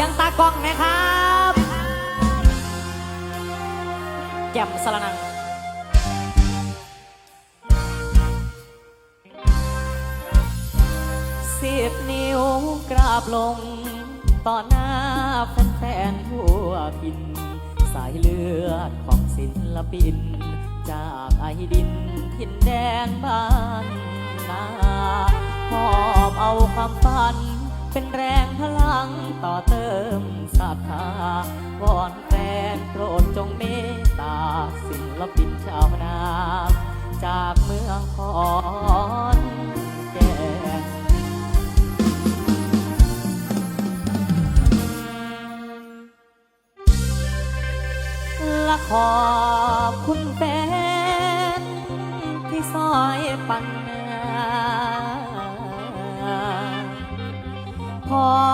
ยังตากล้องนะครับแจ่มสระนังสิบนิ้วกราบลง ต่อหน้าแฟนๆทั่วพิน สายเลือดของศิลปิน จากไอดินทินแดนบ้านนาหอบเอาความฝันเป็นแรง เติมศรัทธาวอนแฟนโปรดจงเมตตาศิลปินชาวนา จากเมืองขอนแก่นและขอบคุณแฟน ที่ซอยปันนาพอ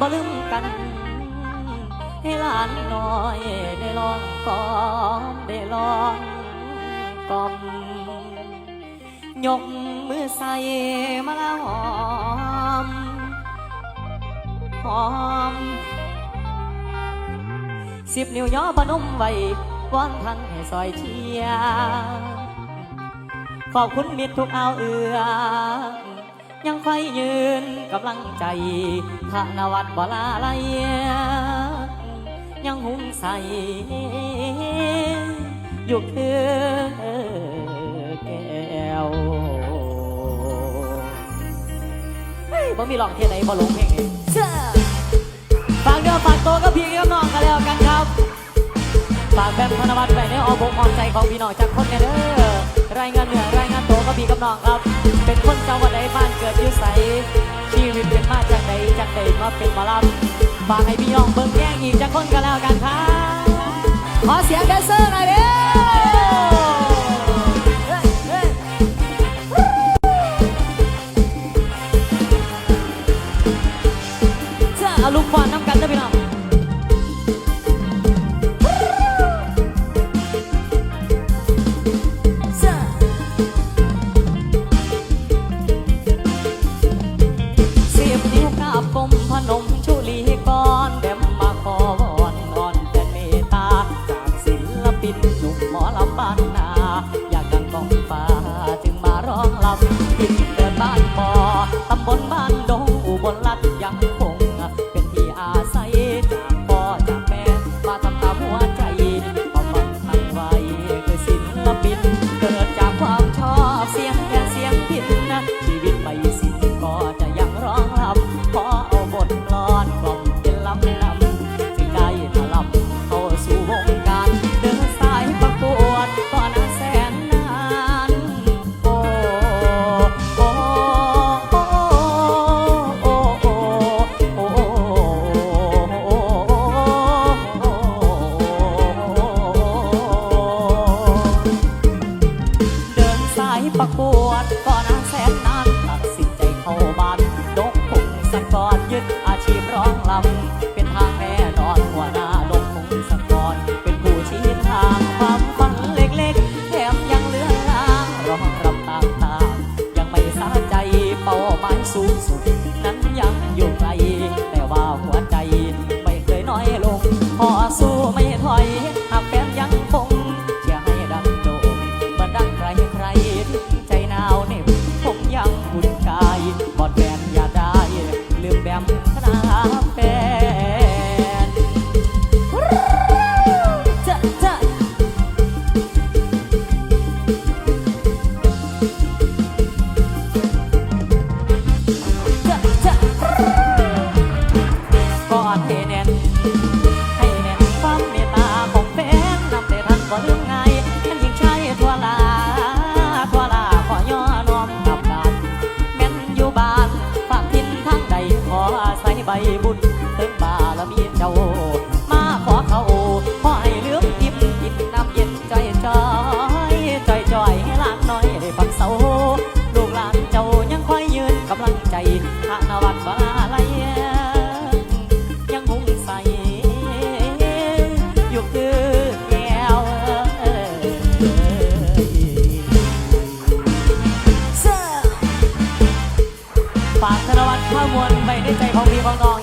บ่ลืมกัน ให้หลานน้อยได้ลองกอมได้ลองกอมยกมือใส่มาละหอมหอมสิบนิ้วย่อพนมไว้วอนทันให้ซอยเชียขอบคุณมิตรทุกเอาเอือ ยังคอยยืนกำลังใจธนวัฒน์บลาไลยังหุงใสอยู่คือแก้วเฮ้ยบ่มีร้องเทียไหนบ่ลงเพลงนี้ฝากเดือฝากตัวกับพี่กับน้องกันแล้วกันครับฝากแบมธนวัฒน์ไว้ในอ้อมอกอ้อมใจของพี่น้องจากคนเนี่ยเด้อรายงานเหนือรายงาน กับพี่กับน้องครับ เป็นคนจังหวัดใดบ้านเกิดอยุ่ใสชีวิตเป็นมาจากไหนจากใดมาเป็นมาลำฝากให้พี่น้องเบิ่งแย่งอีกจากคนกันแล้วกันครับขอเสียงแดนเซอร์หน่อยเด้อเฮ้ยเฮ้ยจะเอาลูกบอลน้ำกันเด้อพี่น้อง บนบ้านดงอุบลรัตยังคง เป็นที่อาศัยจากพ่อจากแม่มาทำตามหัวใจความฝันตั้งไว้คือศิลปิน เกิดจากความชอบเสียงแค่เสียงพินนะชีวิตไม่สิ้นก็จะยังร้องรำขอเอาบทกลอ สุดนั้นยังอยู่ไกลแต่ว่าหัวใจไม่เคยน้อยลงพอสู้ วัดบาลายยังหุ่งใสอยู่คือแก้วฝาธนวัฒน์ข้ามวนไปในใจของพี่ของน้อง